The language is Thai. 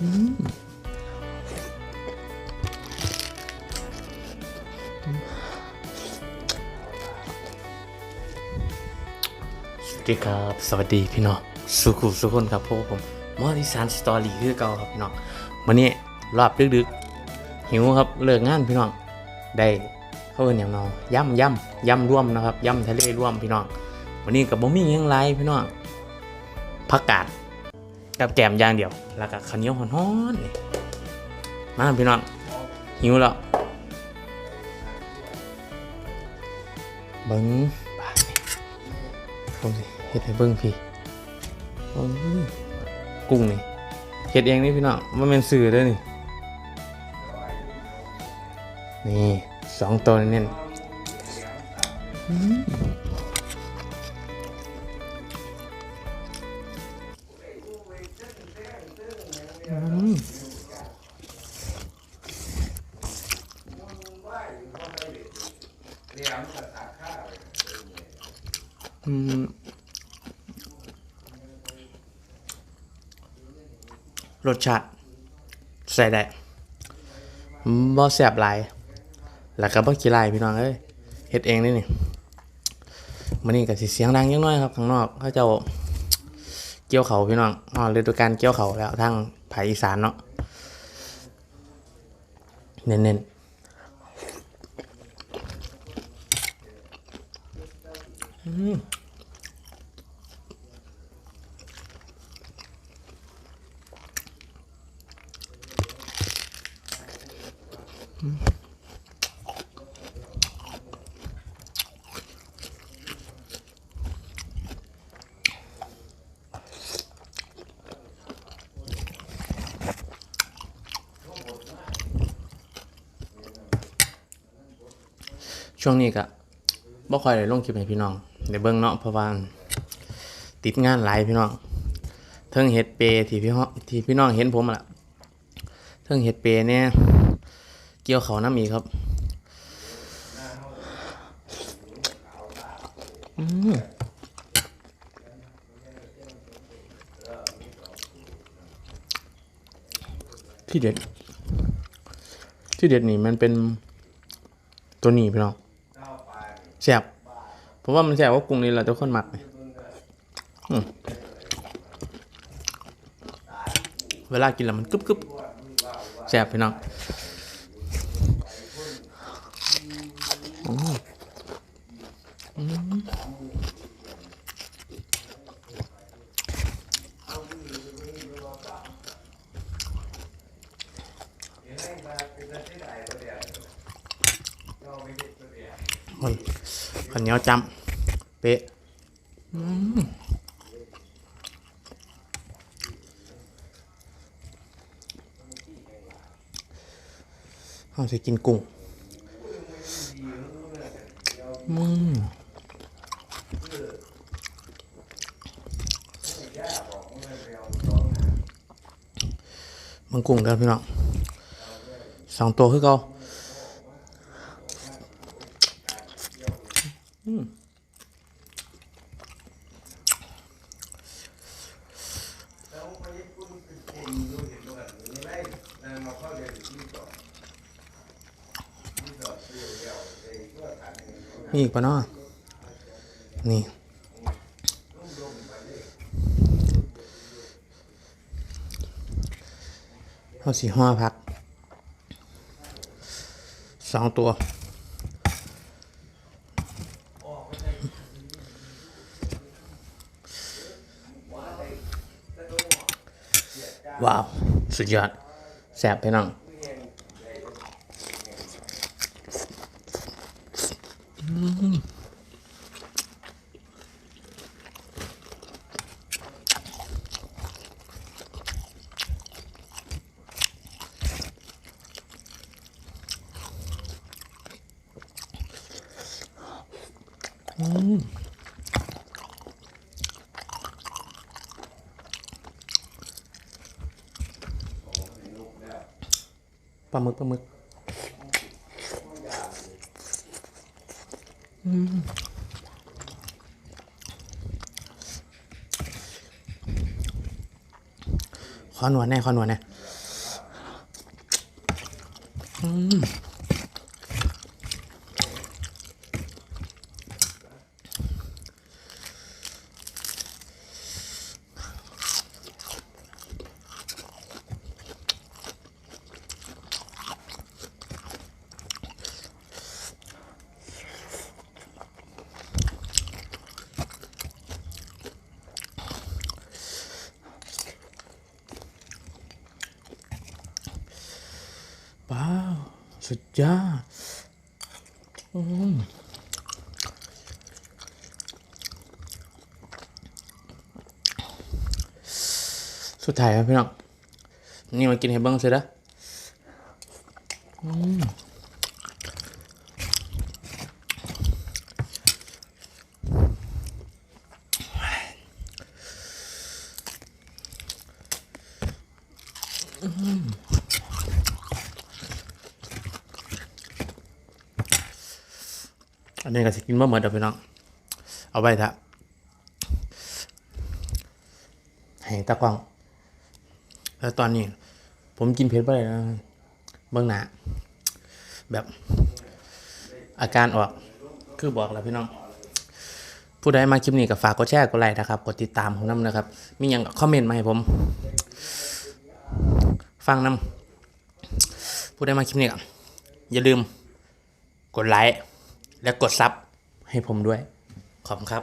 สวัสดีครับ สวัสดีพี่น้อง สุขุสุขคนครับพวกผมมอริสันสตอรี่คือเก่าครับพี่น้องวันนี้รอบดึกๆหิวครับเลิกงานพี่น้อง ได้เขาเอินอย่างเนองย่ำย่ำย่ำร่วมนะครับย่ำทะเลร่วมพี่น้อง วันนี้กับบ่มีหยังไรพี่น้องผักกาด กับแกมอย่างเดียว แล้วก็ข้าวเหนียวฮ้อนๆนี่มาพี่น้องหิวแล้วเบิ้งบาดนี่ผมสิเฮ็ดให้เบิ้งพี่โอ้ยกุ้งนี่เฮ็ดเองนี่พี่น้องมันเป็นสื่อเด้วยนี่นี่สองตัวเน้นอื อืมรสชาติใส่ได้บ่แซ่บหลาย แล้วก็บ่ขี้ไล่พี่น้องเอ้ยเฮ็ดเองนี่นี่มื้อนี้ก็สิเสียงดังยังน้อยครับข้างนอกเขาจ้าเกี่ยวเขาพี่น้องอ๋อฤดูกาลเกี่ยวเขาแล้วทางภาคอีสานเนาะเน้นๆอืม ช่วงนี้ก็บ่ค่อยได้ลงคลิปให้พี่น้อง ได้เบิ่งเนาะเพราะว่าติดงานหลายพี่น้องเทิงเฮ็ดเปที่พี่ฮ้อที่พี่น้องเห็นผมละเทิงเฮ็ดเปเนี่ยเกี่ยวเขาน้ำอีครับอืมที่เด็ด ที่เด็ดนี่มันเป็นตัวนี้พี่น้องแซ่บ เพราะว่ามันแซ่บว่ากรุงนี้เราจะคนหมักเวลากินแล้วมันกึบกึบแซ่บพี่น้องอืมอืมคนข้าวเหนียวจำ เป๊ะอืมเราจะกินกุ้งอืมมันกุ้งเด้อพี่น้องสองตัวคือเก่ามี มีอีกปะเนาะนี่เอาสีห้าพักสองตัวว้าว สุดยอด แสบไปน้อง ปลาหมึกปลาหมึกอืมขอหนวดแน่ขอหนวดแน่อืม ว้าวสุดยอดอืมสุดท้ายครับพี่น้องนี่มากินให้เบิ้งเสร็จแล้วอืม อันนี้ก็สิกินบ่หมดเดี๋ยวพี่น้อง เอาไว้ทะให้ตากล้อง แล้วตอนนี้ ผมกินเผ็ดไปเลยนะเบื้องหน้าแบบอาการออก คือบอกแล้วพี่น้อง ผู้ใดมาคลิปนี้ก็ฝากกดแชร์กดไลค์นะครับ กดติดตามผมน้ำนะครับ มีหยังคอมเมนต์มาให้ผม ฟังน้ำผู้ใดมาคลิปนี้ก็อย่าลืมกดไลค์ และกดซับให้ผมด้วย ขอบคุณครับ